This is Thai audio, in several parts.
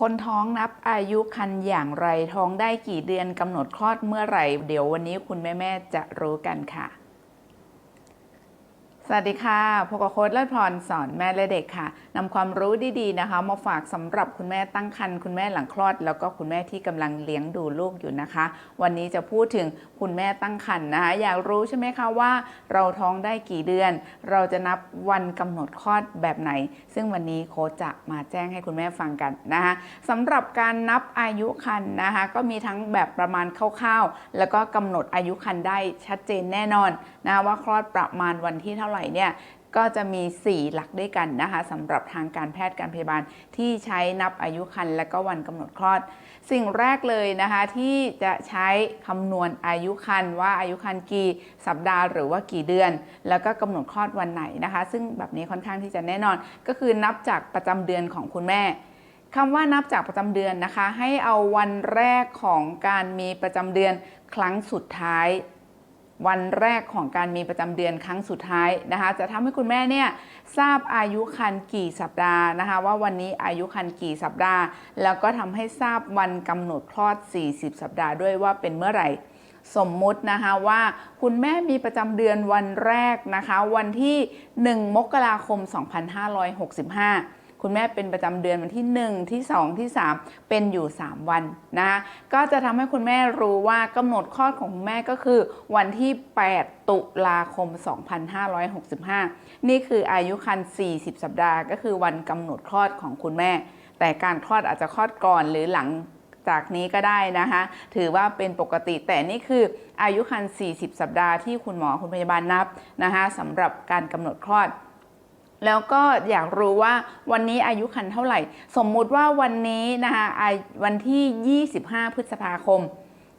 คนท้องนับอายุคันอย่างไรท้องได้กี่เดือนกำหนดคลอดเมื่อไหร่ เดี๋ยววันนี้คุณแม่ ๆ จะรู้กันค่ะ วัสดีค่ะพกโค้ดเลิศพรสอนแม่และเด็กค่ะนำความรู้ดีๆนะคะ มาฝากสำหรับคุณแม่ตั้งครรภ์คุณแม่หลังคลอด แล้วก็คุณแม่ที่กำลังเลี้ยงดูลูกอยู่นะคะ วันนี้จะพูดถึงคุณแม่ตั้งครรภ์นะคะ อยากรู้ใช่ไหมคะว่า เราท้องได้กี่เดือน เราจะนับวันกำหนดคลอดแบบไหน ซึ่งวันนี้โค้ชจะมาแจ้งให้คุณแม่ฟังกันนะคะสำหรับการนับอายุครรภ์นะคะ ก็มีทั้งแบบประมาณคร่าวๆ แล้วก็กำหนดอายุครรภ์ได้ชัดเจนแน่นอนนะคะว่าคลอดประมาณวันที่เท่าไหร่เนี่ยก็จะมี 4 หลักด้วยกันนะคะสำหรับทางการแพทย์การพยาบาลที่ใช้นับอายุครรภ์และก็วันกำหนดคลอด สิ่งแรกเลยนะคะที่จะใช้คำนวณอายุครรภ์ว่าอายุครรภ์กี่สัปดาห์หรือว่ากี่เดือน แล้วก็กำหนดคลอดวันไหนนะคะ ซึ่งแบบนี้ค่อนข้างที่จะแน่นอน ก็คือนับจากประจำเดือนของคุณแม่คำว่านับจากประจำเดือนนะคะ ให้เอาวันแรกของการมีประจำเดือนครั้งสุดท้าย วันแรกของการมีประจำเดือนครั้งสุดท้ายนะคะ จะทำให้คุณแม่เนี่ยทราบอายุครรภ์กี่สัปดาห์นะคะ ว่าวันนี้อายุครรภ์กี่สัปดาห์ แล้วก็ทำให้ทราบวันกำหนดคลอด 40 สัปดาห์ด้วยว่าเป็นเมื่อไหร่ สมมุตินะคะว่าคุณแม่มีประจำเดือนวันแรกนะคะ วันที่ 1 มกราคม 2565 คุณแม่เป็นประจำเดือนวันที่ 1 ที่ 2 ที่ 3 เป็นอยู่ 3 วันนะคะก็จะทำให้คุณแม่รู้ว่ากำหนดคลอดของคุณแม่ก็คือ วันที่ 8 ตุลาคม 2565 นี่คืออายุครรภ์40 สัปดาห์ ก็คือวันกำหนดคลอดของคุณแม่ แต่การคลอดอาจจะคลอดก่อนหรือหลังจากนี้ก็ได้นะคะ ถือว่าเป็นปกติแต่นี่คืออายุครรภ์40 สัปดาห์ที่คุณหมอคุณพยาบาลนับนะคะสำหรับการกำหนดคลอด แล้วก็อยากรู้ว่าวันนี้อายุคันเท่าไหร่ สมมุติว่าวันนี้นะคะวันที่ 25 พฤษภาคม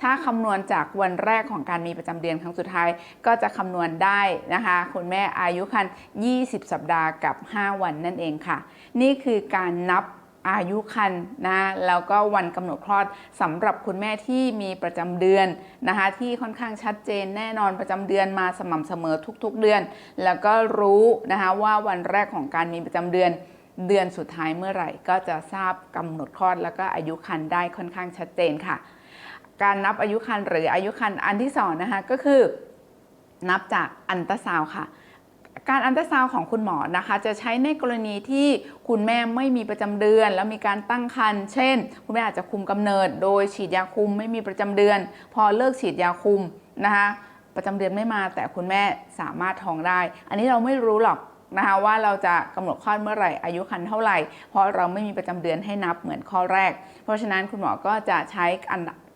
ถ้าคำนวณจากวันแรกของการมีประจำเดือนครั้งสุดท้าย ก็จะคำนวณได้นะคะคุณแม่อายุคัน 20 สัปดาห์กับ 5 วันนั่นเองค่ะ นี่คือการนับ อายุครรภ์นะแล้วก็วันกำหนดคลอดสำหรับคุณแม่ที่มีประจำเดือนนะคะที่ค่อนข้างชัดเจนแน่นอนประจำเดือนมาสม่ำเสมอทุกๆเดือน แล้วก็รู้นะคะว่าวันแรกของการมีประจำเดือนเดือนสุดท้ายเมื่อไหร่ก็จะทราบกำหนดคลอด แล้วก็อายุครรภ์ได้ค่อนข้างชัดเจนค่ะ การนับอายุครรภ์หรืออายุครรภ์อันที่สองนะคะก็คือ นับจากอันตราซาวค่ะ การอันตราซาวของคุณหมอนะคะ จะใช้ในกรณีที่คุณแม่ไม่มีประจำเดือน แล้วมีการตั้งครรภ์เช่น คุณแม่อาจจะคุมกำเนิด โดยฉีดยาคุมไม่มีประจำเดือน พอเลิกฉีดยาคุมนะคะประจำเดือนไม่มาแต่คุณแม่สามารถท้องได้ อันนี้เราไม่รู้หรอกนะคะว่าเราจะกำหนดคลอดเมื่อไหร่อายุครรภ์เท่าไหร่ เพราะเราไม่มีประจำเดือนให้นับเหมือนข้อแรก เพราะฉะนั้นคุณหมอก็จะใช้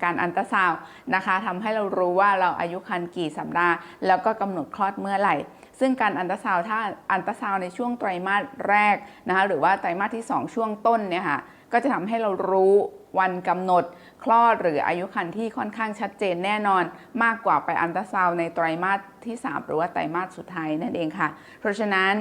การอันตราซาวนะคะทำให้เรารู้ว่าเราอายุครรภ์กี่สัปดาห์ แล้วก็กำหนดคลอดเมื่อไหร่ ซึ่งการอันตราซาวถ้าอันตราซาวในช่วงไตรมาสแรกนะคะหรือว่าไตรมาสที่ 2 ช่วงต้นเนี่ยค่ะก็จะทำให้เรารู้วันกำหนด คลอดหรืออายุครรภ์ที่ค่อนข้างชัดเจนแน่นอน มากกว่าไปอันตราซาวในไตรมาสที่ 3 หรือว่าไตรมาสสุดท้ายนั่นเองค่ะ เพราะฉะนั้น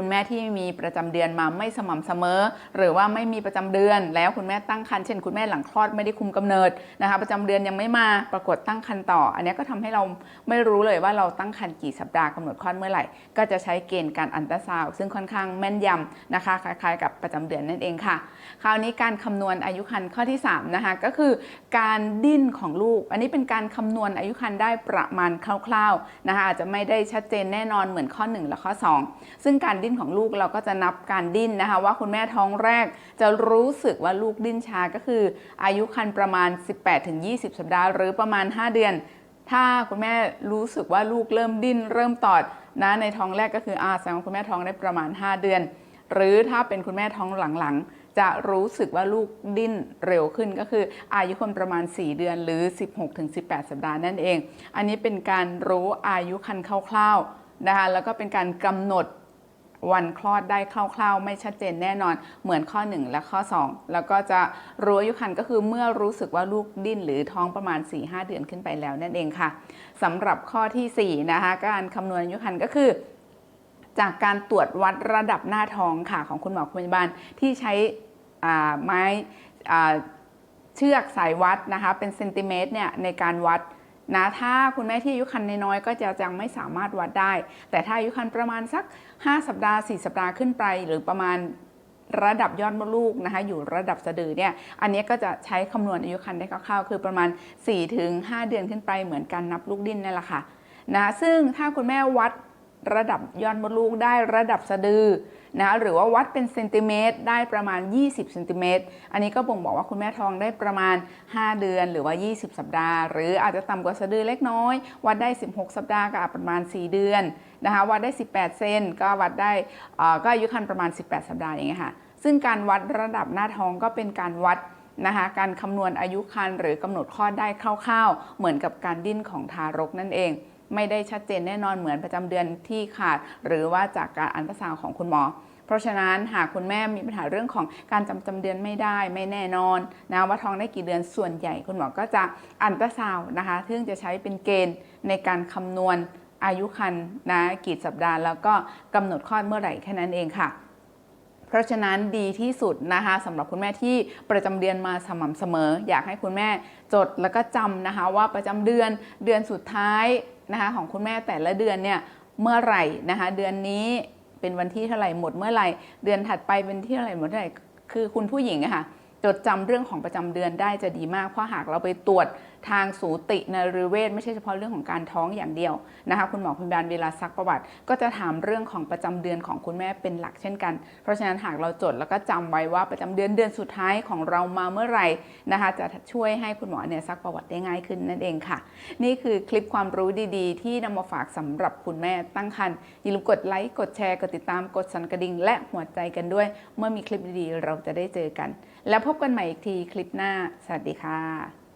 คุณแม่ที่มีประจำเดือนมาไม่สม่ำเสมอ หรือว่าไม่มีประจำเดือน แล้วคุณแม่ตั้งครรภ์เช่นคุณแม่หลังคลอดไม่ได้คุมกำเนิดนะคะ ประจำเดือนยังไม่มาปรากฏตั้งครรภ์ต่อ อันนี้ก็ทำให้เราไม่รู้เลยว่าเราตั้งครรภ์กี่สัปดาห์กำหนดคลอดเมื่อไหร่ ก็จะใช้เกณฑ์การอันตราซาวซึ่งค่อนข้างแม่นยำนะคะคล้ายๆ กับประจำเดือนนั่นเองค่ะ คราวนี้การคำนวณอายุครรภ์ข้อที่3นะคะก็คือการดิ้นของลูก อันนี้เป็นการคำนวณอายุครรภ์ได้ประมาณคร่าวๆนะคะอาจจะไม่ได้ชัดเจนแน่นอนเหมือนข้อ 1 และข้อ 2 ซึ่งการดิ้นของลูกเราก็จะนับการดิ้นนะคะ ว่าคุณแม่ท้องแรกจะรู้สึกว่าลูกดิ้นช้าก็คือ อายุครรภ์ประมาณ 18-20 สัปดาห์ หรือประมาณ 5 เดือน ถ้าคุณแม่รู้สึกว่าลูกเริ่มดิ้น เริ่มตอดนะในท้องแรกก็คืออาแสดงว่าคุณแม่ท้องได้ประมาณ 5 เดือน หรือถ้าเป็นคุณแม่ท้องหลังๆ จะรู้สึกว่าลูกดิ้นเร็วขึ้นก็คือ อายุคนประมาณ 4 เดือนหรือ 16-18 สัปดาห์นั่นเอง อันนี้เป็นการรู้อายุคันคร่าวๆนะคะแล้วก็เป็นการกำหนด วันคลอดได้คร่าวๆ ไม่ชัดเจนแน่นอนเหมือนข้อ 1 และข้อ 2 แล้วก็จะรู้อายุคันก็คือเมื่อรู้สึกว่าลูกดิ้นหรือท้องประมาณ 4-5 เดือนขึ้นไปแล้วนั่นเองค่ะสำหรับข้อที่4นะคะการคำนวณอายุคันก็คือจากการตรวจวัดระดับหน้าท้องค่ะของคุณหมอพยาบาลที่ใช้ไม้เชือกสายวัดนะคะเป็นเซนติเมตรเนี่ยในการวัด นะถ้าคุณแม่ที่อายุครรภ์น้อยก็จะยังไม่สามารถวัดได้ แต่ถ้าอายุครรภ์ประมาณสัก 5 สัปดาห์ 4 สัปดาห์ขึ้นไป หรือประมาณระดับยอดมดลูกนะคะอยู่ระดับสะดือเนี่ยอันนี้ก็จะใช้คำนวณอายุครรภ์ได้คร่าวๆ คือประมาณ 4-5 เดือนขึ้นไปเหมือนการนับลูกดิ้นนั่นแหละค่ะนะซึ่งถ้าคุณแม่วัด ระดับยอดมดลูกได้ระดับสะดือนะคะหรือว่าวัดเป็นเซนติเมตรได้ประมาณ 20เซนติเมตรอันนี้ก็บ่งบอกว่าคุณแม่ท้องได้ประมาณ 5 เดือนหรือว่า 20 สัปดาห์ หรืออาจจะต่ำกว่าสะดือเล็กน้อย วัดได้ 16 สัปดาห์ก็ประมาณ 4 เดือนนะคะวัดได้ 18 เซนก็วัดได้อ่อก็อายุครรภ์ประมาณ 18 สัปดาห์อย่างเงี้ยค่ะซึ่งการวัดระดับหน้าท้องก็เป็นการวัดนะคะการคำนวณอายุครรภ์หรือกำหนดคลอดได้คร่าวๆ เหมือนกับการดิ้นของทารกนั่นเอง ไม่ได้ชัดเจนแน่นอนเหมือนประจำเดือนที่ขาด หรือว่าจากการอันตราซาวของคุณหมอ เพราะฉะนั้นหากคุณแม่มีปัญหาเรื่องของการจำจำเดือนไม่ได้ไม่แน่นอนนะว่าท้องได้กี่เดือนส่วนใหญ่ คุณหมอก็จะอันตราซาวนะคะซึ่งจะใช้เป็นเกณฑ์ในการคำนวณอายุครรภ์นะกี่สัปดาห์แล้วก็กำหนดคลอดเมื่อไหร่แค่นั้นเองค่ะเพราะฉะนั้นดีที่สุดนะคะสำหรับคุณแม่ที่ประจำเดือนมาสม่ำเสมอ อยากให้คุณแม่จดแล้วก็จำนะคะว่าประจำเดือนเดือนสุดท้าย นะคะของคุณแม่แต่ละเดือนเนี่ยเมื่อไหร่นะคะเดือนนี้เป็นวันที่เท่าไหร่หมดเมื่อไหร่ เดือนถัดไปเป็นที่เท่าไหร่หมดเท่าไหร่คือคุณผู้หญิงอะค่ะจดจำเรื่องของประจำเดือนได้จะดีมากเพราะหากเราไปตรวจ ทางสูตินรีเวชไม่ใช่เฉพาะเรื่องของการท้องอย่างเดียวนะคะคุณหมอพยาบาลเวลาซักประวัติ ก็จะถามเรื่องของประจำเดือนของคุณแม่เป็นหลักเช่นกัน เพราะฉะนั้นหากเราจดแล้วก็จำไว้ว่าประจำเดือนเดือนสุดท้ายของเรามาเมื่อไหร่นะคะจะช่วยให้คุณหมอเนี่ยซักประวัติได้ง่ายขึ้นนั่นเองค่ะ นี่คือคลิปความรู้ดีๆ ที่นำมาฝากสำหรับคุณแม่ตั้งครรภ์อย่าลืมกดไลค์กดแชร์กดติดตามกดสั่นกระดิ่งและหัวใจกันด้วย เมื่อมีคลิปดีๆ เราจะได้เจอกัน แล้วพบกันใหม่อีกทีคลิปหน้า สวัสดีค่ะ